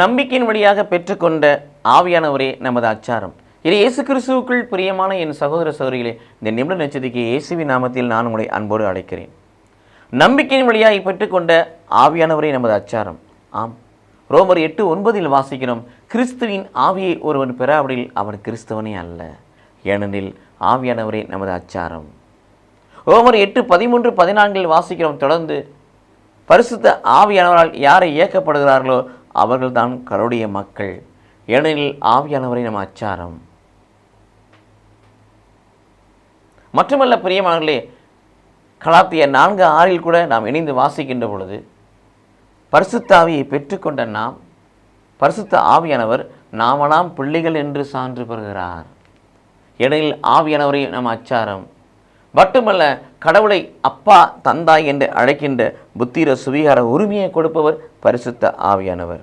நம்பிக்கையின் வழியாக பெற்றுக்கொண்ட ஆவியானவரே நமது அச்சாரம். இது இயேசு கிறிஸ்துவுக்குள் பிரியமான என் சகோதர சகோதரிகளே இந்த நிமிட நட்சத்திரிக்கு இயேசுவின் நாமத்தில் நான் உங்களை அன்போடு அழைக்கிறேன். நம்பிக்கையின் வழியாக பெற்றுக்கொண்ட ஆவியானவரே நமது அச்சாரம். ஆம். ரோமர் எட்டு ஒன்பதில் வாசிக்கிறோம் கிறிஸ்துவின் ஆவியை ஒருவன் பெறாவிடில் அவன் கிறிஸ்தவனே அல்ல. ஏனெனில் ஆவியானவரே நமது அச்சாரம். ரோமர் எட்டு பதிமூன்று பதினான்கில் வாசிக்கிறோம் தொடர்ந்து பரிசுத்த ஆவியானவரால் யாரை இயக்கப்படுகிறார்களோ அவர்கள்தான் கருடைய மக்கள். ஏனெனில் ஆவியானவரை நம் அச்சாரம் மட்டுமல்ல பிரியமானங்களே கலாத்திய நான்கு ஆறில் கூட நாம் இணைந்து வாசிக்கின்ற பொழுது பரிசுத்த ஆவியை பெற்றுக்கொண்ட நாம் பரிசுத்த ஆவியானவர் நாமெல்லாம் பிள்ளைகள் என்று சான்று பெறுகிறார். ஏனெனில் ஆவியானவரை நம் அச்சாரம் மட்டுமல்ல கடவுளை அப்பா தந்தாய் என்று அழைக்கின்ற புத்திர சுவீகார உரிமையை கொடுப்பவர் பரிசுத்த ஆவியானவர்.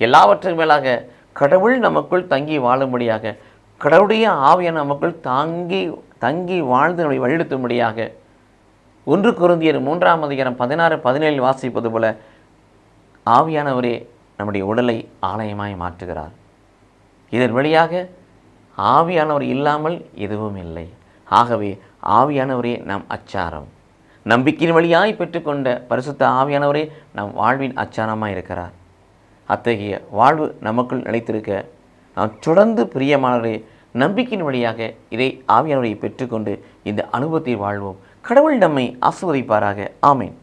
எல்லாவற்றுக்கும் மேலாக கடவுள் நமக்குள் தங்கி வாழும்படியாக கடவுளுடைய ஆவியான நமக்குள் தாங்கி தங்கி வாழ்ந்து நம்மை வழிநடத்தும்படியாக ஒன்று குருந்தியர் மூன்றாம் அதிகாரம் பதினாறு பதினேழில் வாசிப்பது போல ஆவியானவரே நம்முடைய உடலை ஆலயமாய் மாற்றுகிறார். இதன் வழியாக ஆவியானவர் இல்லாமல் எதுவும் இல்லை. ஆகவே ஆவியானவரே நம் அச்சாரம். நம்பிக்கையின் வழியாய் பெற்றுக்கொண்ட பரிசுத்த ஆவியானவரே நம் வாழ்வின் அச்சாரமாக இருக்கிறார். அத்தகைய வாழ்வு நமக்குள் நிலைத்திருக்க நாம் தொடர்ந்து பிரியமானவரே நம்பிக்கையின் வழியாக இதை ஆவியானவரை பெற்றுக்கொண்டு இந்த அனுபவத்தை வாழ்வோம். கடவுள் நம்மை ஆசிர்வதிப்பாராக. ஆமேன்.